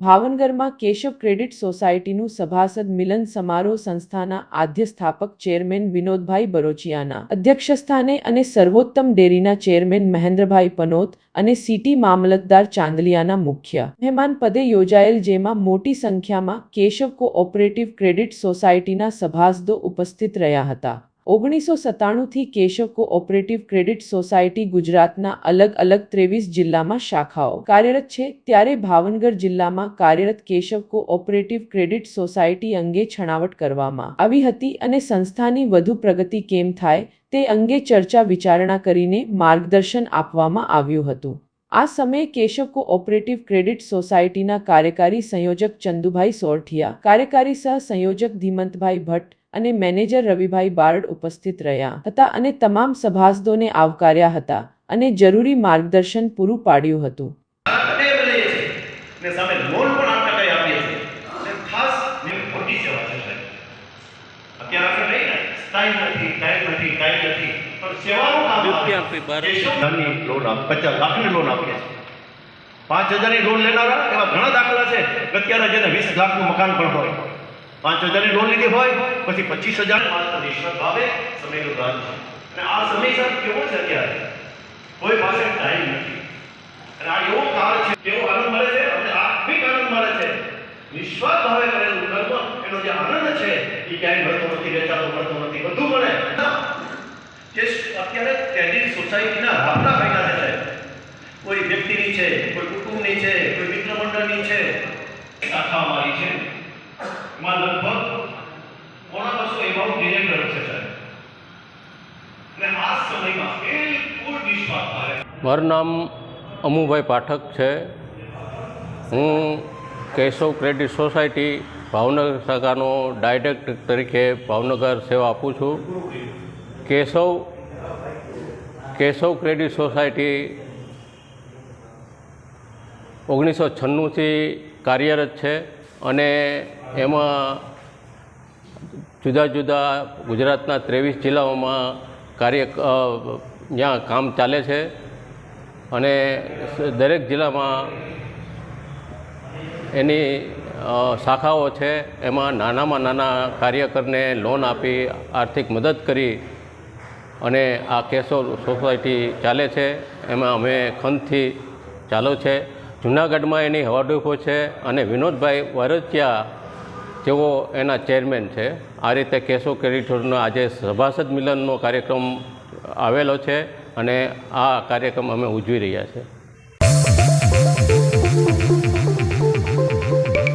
ભાવનગરમાં કેશવ ક્રેડિટ સોસાયટીનું સભાસદ મિલન સમારોહ સંસ્થાના આદ્ય સ્થાપક ચેરમેન વિનોદભાઈ બરોચિયાના અધ્યક્ષસ્થાને અને સર્વોત્તમ ડેરીના ચેરમેન મહેન્દ્રભાઈ પનોત અને સિટી મામલતદાર ચાંદલિયાના મુખ્ય મહેમાન પદે યોજાયેલ જેમાં મોટી સંખ્યામાં કેશવ કોઓપરેટિવ ક્રેડિટ સોસાયટીના સભાસદો ઉપસ્થિત રહ્યા હતા. ઓગણીસો સત્તાણુંથી કેશવ કોઓપરેટિવ ક્રેડિટ સોસાયટી ગુજરાતના અલગ અલગ ત્રેવીસ જિલ્લામાં શાખાઓ કાર્યરત છે. ત્યારે ભાવનગર જિલ્લામાં કાર્યરત કેશવ કોઓપરેટિવ ક્રેડિટ સોસાયટી અંગે છણાવટ કરવામાં આવી હતી અને સંસ્થાની વધુ પ્રગતિ કેમ થાય તે અંગે ચર્ચા વિચારણા કરીને માર્ગદર્શન આપવામાં આવ્યું હતું. આ સમયે કેશવ કોઓપરેટિવ ક્રેડિટ સોસાયટીના કાર્યકારી સંયોજક ચંદુભાઈ સોરઠિયા, કાર્યકારી સહ સંયોજક ધીમંતભાઈ ભટ્ટ અને મેનેજર રવિભાઈ બારડ ઉપસ્થિત રહ્યા હતા અને તમામ સભાસદોને આવકાર્યા હતા અને જરૂરી માર્ગદર્શન પૂરું પાડ્યું હતું. પાંચ હજારની લોન લેનારા એવા ઘણા દાખલા છે. અત્યારે જેને વીસ લાખનું મકાન પણ હોય. પાંચ હજારની લોન લીધી હોય, પછી પચીસ હજાર નિષ્ફળ ભાવે, સમયનું દાન છે. અને આ સમય સાહેબ કેવો છે અત્યારે? કોઈ પાસે ટાઈમ નથી. અને આ એવો કાળ છે કેવો આનંદ મળે છે, અને આત્મિક આનંદ મળે છે. નિસ્વાર્થ ભાવે કરેલું કર્મ, એનો જે આનંદ છે, એ ક્યાંય મળતો નથી, વેચાતો મળતો નથી, બધું મળે. જે અત્યારે તેની સોસાયટીના વાપરા ફાયદા છે. કોઈ વ્યક્તિની છે, કોઈ કુટુંબની છે, કોઈ મિત્ર મંડળની છે. શાખા અમારી છે. એમાં લગભગ પોણા બસો એકાઉન્ટ ડિરેક્ટર છે સાહેબ. અને આ સમયમાં બિલકુલ વિશ્વાસ મારું નામ અમુભાઈ પાઠક છે. હું કેશવ ક્રેડિટ સોસાયટી ભાવનગર શાખાનો ડાયરેક્ટર તરીકે ભાવનગર સેવા આપું છું. કેશવ કેશવ ક્રેડિટ સોસાયટી ઓગણીસો છન્નુંથી કાર્યરત છે. અને એમાં જુદા જુદા ગુજરાતના ત્રેવીસ જિલ્લાઓમાં કાર્ય જ્યાં કામ ચાલે છે. અને દરેક જિલ્લામાં એની શાખાઓ છે. એમાં નાનામાં નાના કાર્યકરને લોન આપી, આર્થિક મદદ કરી અને આ કેશો સોસાયટી ચાલે છે. એમાં અમે ખંતથી ચાલુ છે. જુનાગઢમાં એની હવાડુફો છે અને વિનોદભાઈ વરચિયા જેઓ એના ચેરમેન છે, આ રીતે કેશવ ક્રેડિટરનો આજે સભાસદ મિલનનો કાર્યક્રમ આવેલો છે અને આ કાર્યક્રમ અમે ઉજવી રહ્યા છે